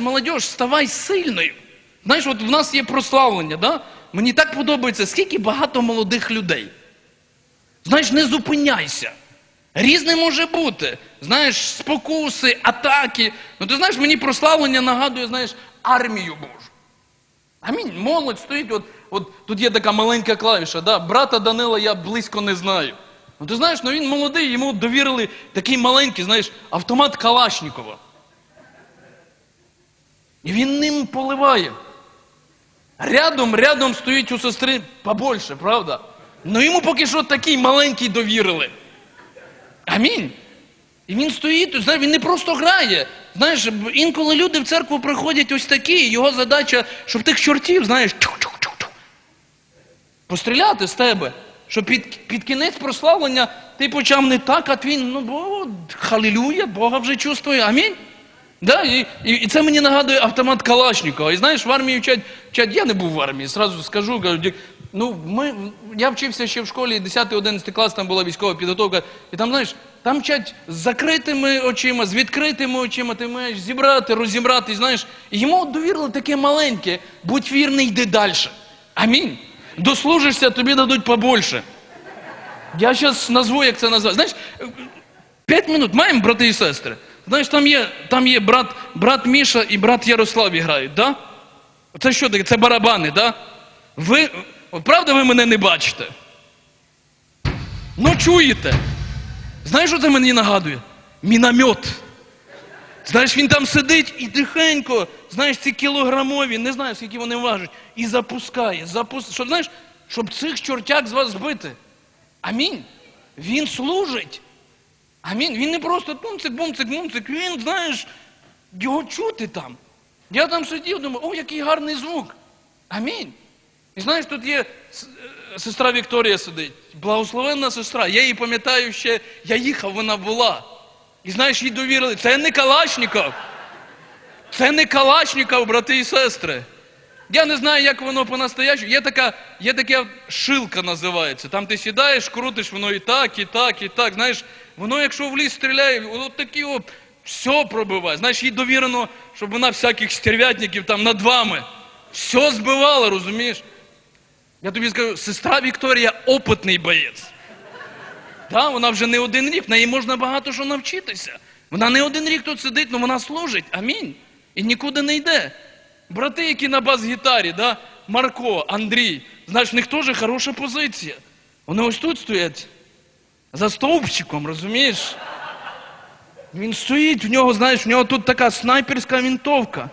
Молодіж, ставай сильною. Знаєш, от в нас є прославлення, да? мені так подобається, скільки багато молодих людей. Знаєш, не зупиняйся. Різне може бути. Знаєш, спокуси, атаки. Ну ти знаєш, мені прославлення нагадує, знаєш, армію Божу. Амінь. Молодь стоїть, от, от тут є така маленька клавіша, да? брата Данила я близько не знаю. Ну ти знаєш, ну він молодий, йому довірили такий маленький, знаєш, автомат Калашнікова. І він ним поливає. Рядом, рядом стоїть у сестри побольше, правда? Ну йому поки що такий маленький довірили. Амінь. І він стоїть, знаєш, він не просто грає. Знаєш, інколи люди в церкву приходять ось такі, і його задача, щоб тих чортів, знаєш, постріляти з тебе. Щоб під, під кінець прославлення ти почав не так, а твій, ну, бо, халілюя, Бога вже чувствує. Амінь. Да, і, і, і це мені нагадує автомат Калашникова. І знаєш, в армії вчать, вчать, я не був в армії, зразу скажу, кажу, ну, ми, я вчився ще в школі, 10-11 клас, там була військова підготовка, і там, знаєш, там вчать з закритими очима, з відкритими очима, ти маєш зібрати, розібрати, знаєш, і йому довірили таке маленьке, будь вірний, йди далі. Амінь. Дослужишся, тобі дадуть побольше. Я зараз назву, як це назвати. Знаєш, П'ять минут маємо, брати і сестри. Знаєш, там є, там є брат, брат Міша і брат Ярослав грають, да? Це що таке? Це барабани, да? Ви, правда, ви мене не бачите? Ну чуєте? Знаєш, що це мені нагадує? Міномет. Знаєш, він там сидить і тихенько, знаєш, ці кілограмові, не знаю, скільки вони важать, і запускає, запускає. Щоб, знаєш, щоб цих чортяк з вас збити. Амінь. Він служить. Амінь. Він не просто бумцик, бумцик, бумцик. Він, знаєш, його чути там. Я там сидів, думаю, о, який гарний звук. Амінь. І знаєш, тут є е, сестра Вікторія сидить, благословенна сестра. Я її пам'ятаю ще, я їхав, вона була. І знаєш, їй довірили. Це не Калашніков. Це не Калашніков, брати і сестри. Я не знаю, як воно по-настоящему. Є така, є така шилка називається. Там ти сідаєш, крутиш, воно і так, і так, і так. Знаєш, воно, якщо в ліс стріляє, воно такі о, все пробиває. Знаєш, їй довірено, щоб вона всяких стерв'ятників там над вами. Все збивала, розумієш? Я тобі скажу, сестра Вікторія опитний боєць. Да, вона вже не один рік, в неї можна багато що навчитися. Вона не один рік тут сидить, але вона служить. Амінь. І нікуди не йде. Брати, які на бас-гітарі, да? Марко, Андрій, знаєш, в них теж хороша позиція. Вони ось тут стоять за стовпчиком, розумієш? Він стоїть, в нього, знаєш, в нього тут така снайперська вінтовка.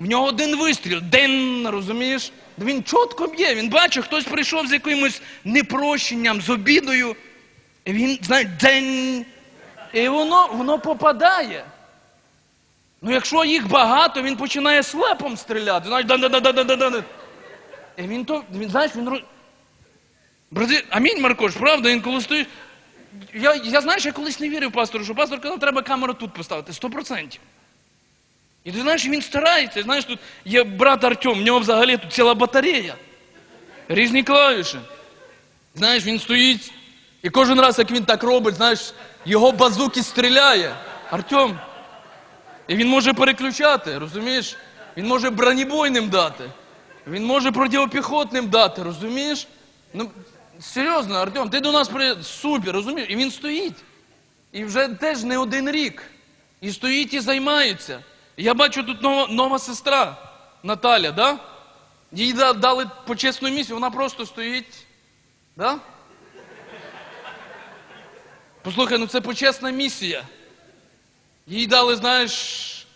В нього один вистріл, ден, розумієш? Він чітко б'є, він бачить, хтось прийшов з якимось непрощенням, з обідою. І він, знаєш, день. І воно, воно попадає. Ну, якщо їх багато, він починає слепом стріляти. Знаєш, да да да да да да І він то, він, знаєш, він. Амінь, Маркош, правда, він коли стоїть. Я, я знаєш, я колись не вірив пастору, що пастор казав, треба камеру тут поставити. Сто процентів. І ти знаєш, він старається. Знаєш, тут є брат Артем, в нього взагалі тут ціла батарея. Різні клавіші. Знаєш, він стоїть, і кожен раз, як він так робить, знаєш, його базуки стріляє. Артем. І він може переключати, розумієш? Він може бронебойним дати. Він може протипіхотним дати, розумієш? Ну, серйозно, Артем, ти до нас при... Супер, розумієш? І він стоїть. І вже теж не один рік. І стоїть і займається. Я бачу тут нова, нова сестра Наталя, да? Їй дали почесну місію, вона просто стоїть. Да? Послухай, ну це почесна місія. Їй дали, знаєш,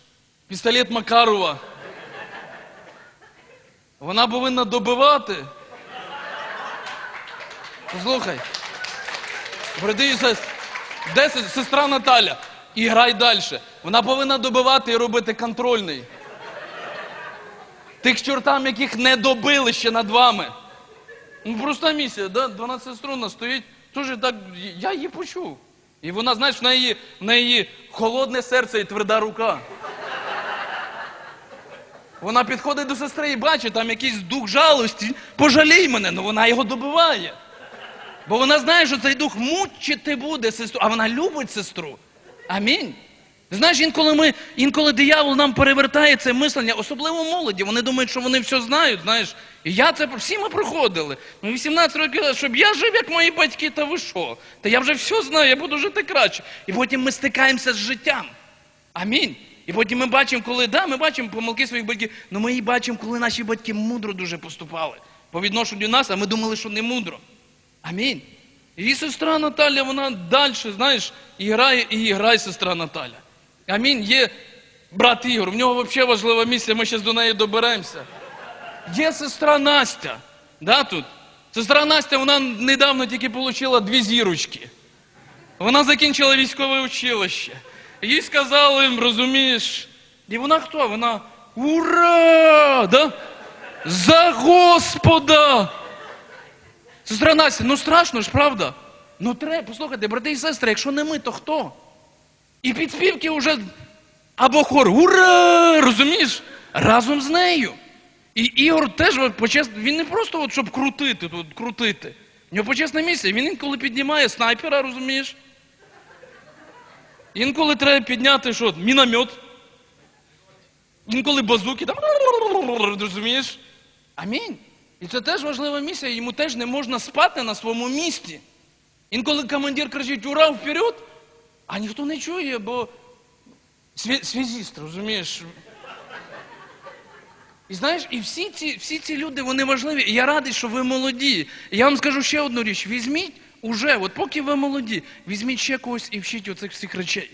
пістолет Макарова. Вона повинна добивати. І сестри, де сестра Наталя? І грай далі. Вона повинна добивати і робити контрольний. Тих чортам, яких не добили ще над вами. Ну, проста місія, да? 12 струнна стоїть. Теж так, я її почув. І вона, знаєш, в неї, в неї холодне серце і тверда рука. Вона підходить до сестри і бачить, там якийсь дух жалості. Пожалій мене, ну вона його добиває. Бо вона знає, що цей дух мучити буде сестру, а вона любить сестру. Амінь. Знаєш, інколи ми, інколи диявол нам перевертає це мислення, особливо молоді. Вони думають, що вони все знають. Знаєш, і я це всі ми проходили. Ми 18 років, щоб я жив, як мої батьки, та ви що? Та я вже все знаю, я буду жити краще. І потім ми стикаємося з життям. Амінь. І потім ми бачимо, коли да, ми бачимо помилки своїх батьків, але ми і бачимо, коли наші батьки мудро дуже поступали по відношенню до нас, а ми думали, що не мудро. Амінь. Її сестра Наталя, вона далі, знаєш, і грає, і грає сестра Наталя. Амінь. Є брат Ігор, в нього взагалі важлива місія, ми зараз до неї доберемося. Є сестра Настя. Да, тут? Сестра Настя, вона недавно тільки отримала дві зірочки. Вона закінчила військове училище. Їй сказали, розумієш, і вона хто? Вона ура! Да? За Господа! Сестра Настя, ну страшно ж, правда? Ну треба, послухайте, брати і сестри, якщо не ми, то хто? І підспівки вже або хор ура! Розумієш? Разом з нею. І Ігор теж от, почес... він не просто от, щоб крутити тут, крутити. У нього почесне місце. Він інколи піднімає снайпера, розумієш? Інколи треба підняти що, міномет. Інколи базуки там розумієш? Амінь. І це теж важлива місія, йому теж не можна спати на своєму місці. Інколи командир кричить ура вперед, а ніхто не чує, бо связіст, розумієш? І знаєш, і всі ці, всі ці люди, вони важливі. І я радий, що ви молоді. І я вам скажу ще одну річ: візьміть уже, от поки ви молоді, візьміть ще когось і вчіть оцих всіх речей.